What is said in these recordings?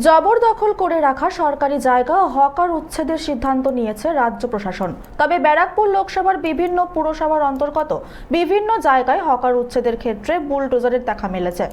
জবরদখল করে রাখা সরকারি জায়গা হকার উচ্ছেদের সিদ্ধান্ত নিয়েছে রাজ্য প্রশাসন। তবে ব্যারাকপুর লোকসভার বিভিন্ন পুরসভার অন্তর্গত বিভিন্ন জায়গায় হকার উচ্ছেদের ক্ষেত্রে বুলডোজারের দেখা মিলেছে।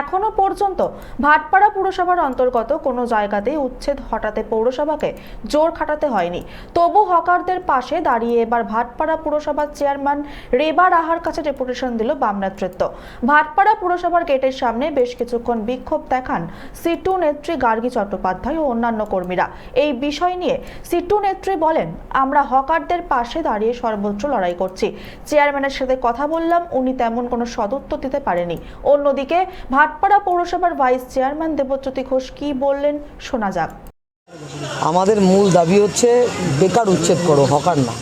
এখনও পর্যন্ত ভাটপাড়া পুরসভার অন্তর্গত কোনো জায়গাতেই উচ্ছেদ হটাতে পৌরসভাকে জোর খাটাতে হয়নি। তবু হকারদের পাশে দাঁড়িয়ে এবার ভাটপাড়া পুরসভার চেয়ারম্যান রেবা রাহার কাছে ডেপুটেশন দিল বাম নেতৃত্ব। ভাটপাড়া পুরসভার গেটের সামনে বেশ কিছুক্ষণ বিক্ষোভ দেখান সিটু নেত্রী গার্গী চট্টোপাধ্যায় ও অন্যান্য কর্মীরা। এই বিষয় নিয়ে সিটু নেত্রী বলেন, আমরা হকারদের পাশে দাঁড়িয়ে সর্বোচ্চ লড়াই করছি। চেয়ারম্যানের সাথে কথা বললাম, উনি তেমন কোনো সদুত্তর দিতে পারেনি। অন্যদিকে ভাটপাড়া পৌরসভার ভাইস চেয়ারম্যান দেবজ্যোতি ঘোষ কি বললেন, শোনা যাক। আমাদের মূল দাবি হচ্ছে, বেকার উচ্ছেদ করো, হকার না।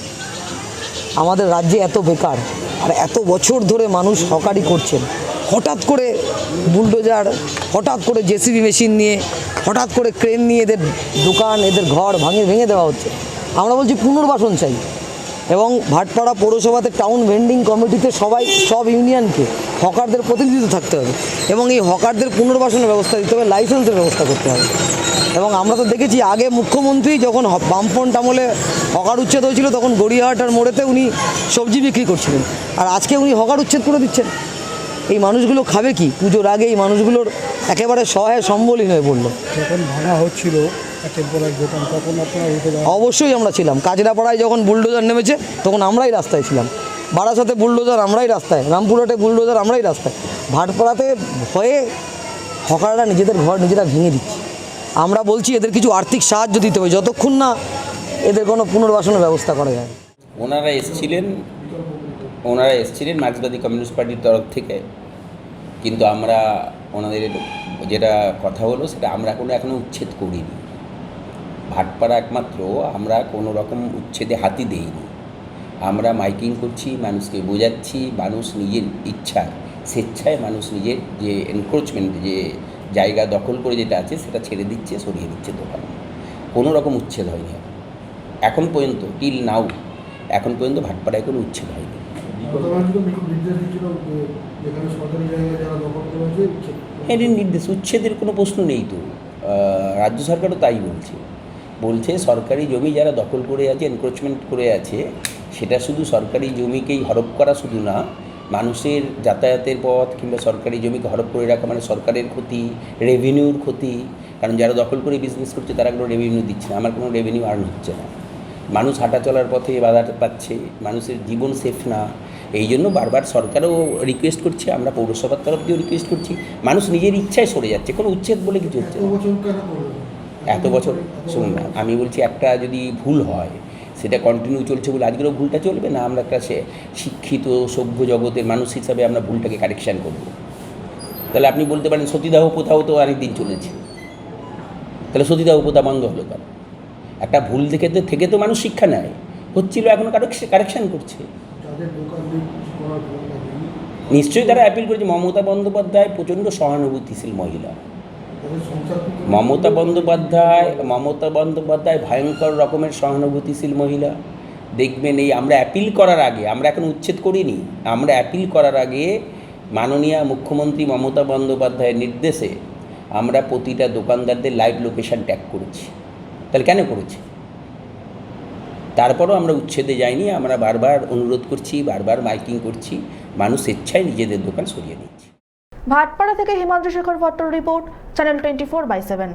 আমাদের রাজ্যে এত বেকার, আর এত বছর ধরে মানুষ হকারি করছেন। হঠাৎ করে বুলডোজার, হঠাৎ করে জেসিবি মেশিন নিয়ে, হঠাৎ করে ক্রেন নিয়ে এদের দোকান, এদের ঘর ভাঙে, ভেঙে দেওয়া হচ্ছে। আমরা বলছি পুনর্বাসন চাই। এবং ভাটপাড়া পৌরসভাতে টাউন ভেন্ডিং কমিটিতে সবাই, সব ইউনিয়নকে, হকারদের প্রতিনিধিত্ব থাকতে হবে। এবং এই হকারদের পুনর্বাসনের ব্যবস্থা দিতে হবে লাইসেন্সের ব্যবস্থা করতে হবে। এবং আমরা তো দেখেছি, আগে মুখ্যমন্ত্রী যখন বামফ্রন্ট আমলে হকার উচ্ছেদ হয়েছিল, তখন গড়িয়াহাট আর মোড়েতে উনি সবজি বিক্রি করছিলেন। আর আজকে উনি হকার উচ্ছেদ করে দিচ্ছেন। এই মানুষগুলো খাবে কি? পুজোর আগে এই মানুষগুলোর একেবারে সহায় সম্বলহীন হয়ে পড়ল যখন ভাঙা হচ্ছিল অবশ্যই আমরা ছিলাম। কাজরাপাড়ায় যখন বুলডোজার নেমেছে তখন আমরাই রাস্তায় ছিলাম। বারাসাতে বুলডোজার আমরাই রাস্তায় রামপুরহাটে বুলডোজার আমরাই রাস্তায়। ভাটপাড়াতে ভয়ে হকাররা নিজেদের ঘর নিজেরা ভেঙে দিচ্ছে। আমরা বলছি এদের কিছু আর্থিক সাহায্য দিতে হবে যতক্ষণ না এদের কোনো পুনর্বাসনের ব্যবস্থা করা যায় ওনারা এসছিলেন ওনারা এসেছিলেন মার্ক্সবাদী কমিউনিস্ট পার্টির তরফ থেকে। কিন্তু আমরা ওনাদের যেটা কথা হলো সেটা আমরা কোনো এখনও উচ্ছেদ করিনি। ভাটপাড়া একমাত্র আমরা কোনো রকম উচ্ছেদে হাতি দেইনি। আমরা মাইকিং করছি, মানুষকে বোঝাচ্ছি, মানুষ নিজের ইচ্ছায়, স্বেচ্ছায় মানুষ নিজের যে এনক্রোচমেন্ট যে জায়গা দখল করে যেটা আছে সেটা ছেড়ে দিচ্ছে, সরিয়ে দিচ্ছে দোকান। কোনো রকম উচ্ছেদ হয়নি। এখন পর্যন্ত টিল নাও এখন পর্যন্ত ভাটপাড়ায় কোনো উচ্ছেদ হয়নি। গতবার কিন্তু নির্দেশ দিচ্ছিল যে যেখানে সরকারি জায়গায় যারা দখল করে আছে উচ্ছেদ এর নির্দেশ। উচ্ছেদের কোনো প্রশ্ন নেই তো। রাজ্য সরকারও তাই বলছে। বলছে সরকারি জমি যারা দখল করে আছে এনক্রোচমেন্ট করে আছে, সেটা শুধু সরকারি জমিকেই হরপ করা শুধু না, মানুষের যাতায়াতের পথ কিংবা সরকারি জমিকে হরপ করে রাখা মানে সরকারের ক্ষতি রেভিনিউর ক্ষতি। কারণ যারা দখল করে বিজনেস করছে, তারা কোনো রেভিনিউ দিচ্ছে না। আমার কোনো রেভিনিউ আর্ন হচ্ছে না। মানুষ হাঁটা চলার পথে বাধা পাচ্ছে। মানুষের জীবন সেফ না। এই জন্য বারবার সরকারও রিকোয়েস্ট করছে আমরা পৌরসভার তরফ দিয়েও রিকোয়েস্ট করছি। মানুষ নিজের ইচ্ছায় সরে যাচ্ছে কোনো উচ্ছেদ বলে কিছু হচ্ছে এত বছর শুনুন না আমি বলছি একটা যদি ভুল হয় সেটা কন্টিনিউ চলছে বলে আজকেরও ভুলটা চলবে না? আমরা একটা সে শিক্ষিত সভ্য জগতের মানুষ হিসাবে আমরা ভুলটাকে কারেকশান করব। তাহলে আপনি বলতে পারেন সতীদাহ প্রথাও তো অনেক দিন চলেছে। তাহলে সতীদাহ প্রথা বন্ধ হলো কেন? একটা ভুল তো থেকে তো মানুষ শিক্ষা নেয়। হচ্ছিল এখন কারেকশান করছে। নিশ্চয়ই তারা অ্যাপিল করেছে মমতা বন্দ্যোপাধ্যায় প্রচণ্ড সহানুভূতিশীল মহিলা। মমতা বন্দ্যোপাধ্যায় মমতা বন্দ্যোপাধ্যায় ভয়ঙ্কর রকমের সহানুভূতিশীল মহিলা। দেখবেন এই আমরা অ্যাপিল করার আগে আমরা এখন উচ্ছেদ করিনি আমরা অ্যাপিল করার আগে মাননীয় মুখ্যমন্ত্রী মমতা বন্দ্যোপাধ্যায়ের নির্দেশে আমরা প্রতিটা দোকানদারদের লাইভ লোকেশন ট্যাগ করেছি। তাহলে কেন করেছি? তারপরও আমরা উচ্ছেদে যাইনি, আমরা বারবার অনুরোধ করছি, বারবার মাইকিং করছি, মানুষ ইচ্ছায় নিজেদের দোকান সরিয়ে নিচ্ছে ভাটপাড়া থেকে Himadri Shekhar Bhattar report channel twenty four by seven